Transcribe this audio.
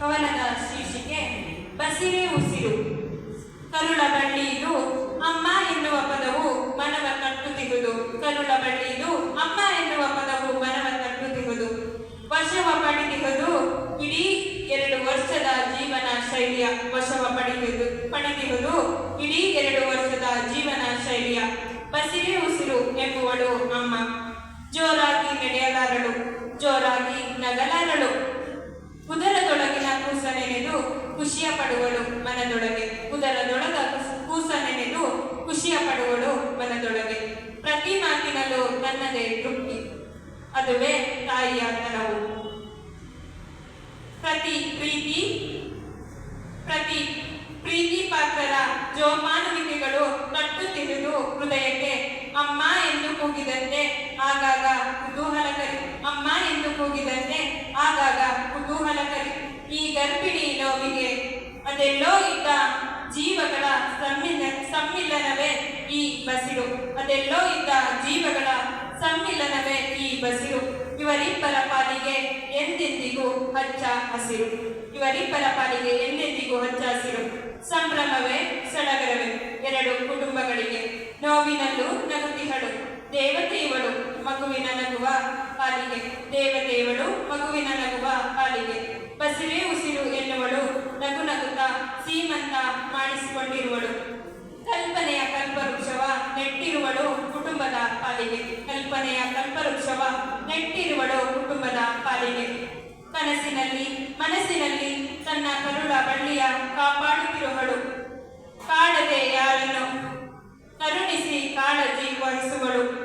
ಕವನದ ಶೀರ್ಷಿಕೆ ಬಸಿರೆ ಉಸಿರು. ಕರುಳ ಇದು ಅಮ್ಮ ಎನ್ನುವ ಪದವು ಮನವ ಕಟ್ಟು ತಿಗುದು ಕರುಳ ಇದು ಅಮ್ಮ ಎನ್ನುವ ಪದವು ಮನವ ತಟ್ಟುತ್ತಿಗುದು ವಶವ ಪಡೆದಿಗದು ಇಡೀ ಎರಡು ವರ್ಷದ ಜೀವನ ಶೈಲಿಯ ವಶವ ಪಡೆದಿದ್ದು ಪಡೆದಿಹುದು ಇಡೀ ಎರಡು ವರ್ಷದ ಜೀವನ ಶೈಲಿಯ. ಬಸಿರೆ ಉಸಿರು ಎಂಬುವಳು ಅಮ್ಮ. ಜೋರಾಗಿ ನಡೆಯಲಾರಳು. ಜೋರಾಗಿ ನಗಲಾರಳು. ನೆನೆದು ಖುಷಿಯ ಪಡುವಳು ಮನದೊಳಗೆ. ಉದರದೊಳಗ ಕೂಸ ನೆನೆದು ಖುಷಿಯ ಪಡುವಳು ಮನದೊಳಗೆ. ಪ್ರತಿ ಮಾತಿನಲ್ಲೂ ನನ್ನದೇ ತೃಪ್ತಿ. ಅದುವೇ ತಾಯಿಯ ತನವು ಪ್ರತಿ ಪ್ರೀತಿ ಪ್ರತಿ ಪ್ರೀತಿ ಪಾತ್ರರ ಜೋಮಾನವಿಕೆಗಳು ಕಟ್ಟು ತಿಳಿದು ಹೃದಯಕ್ಕೆ ಅಮ್ಮ ಎಂದು ಕೂಗಿದಂತೆ, ಆಗಾಗ ಕುತೂಹಲಕರಿ. ಅಮ್ಮ ಎಂದು ಕೂಗಿದಂತೆ ಗರ್ಭಿಣಿ ನೋವಿಗೆ ಅದೆಲ್ಲೋ ಇದ್ದ ಜೀವಗಳ ಸಮ್ಮಿಲ, ಸಮ್ಮಿಲನವೇ ಈ ಬಸಿರು ಅದೆಲ್ಲೋ ಇದ್ದ ಜೀವಗಳ ಸಮ್ಮಿಲನವೇ ಈ ಬಸಿರು ಇವರಿಬ್ಬರ ಪಾಲಿಗೆ ಎಂದೆಂದಿಗೂ ಹಚ್ಚ ಹಸಿರು. ಇವರಿಬ್ಬರ ಪಾಲಿಗೆ ಎಂದೆಂದಿಗೂ ಹಚ್ಚ ಹಸಿರು. ಸಂಭ್ರಮವೇ ಸಡಗರವೇ ಎರಡು ಕುಟುಂಬಗಳಿಗೆ. ನೋವಿನಲ್ಲೂ ನಗುತಿಹಳು. ದೇವತೆ ಇವಳು ಮಗುವಿನ ನಗುವ ಪಾಲಿಗೆ. ದೇವತೆ ಇವಳು ಮಗುವಿನ ನಗುವ ಪಾಲಿಗೆ. ಬಸಿರೇ ಬಳ್ಳಿಯ ಕಾಪಾಡುತ್ತಿರುವಳು. ಕಾಡದೆ ಯಾರನ್ನು ಕರುಣಿಸಿ ಕಾಳಜಿ ವಹಿಸುವಳು.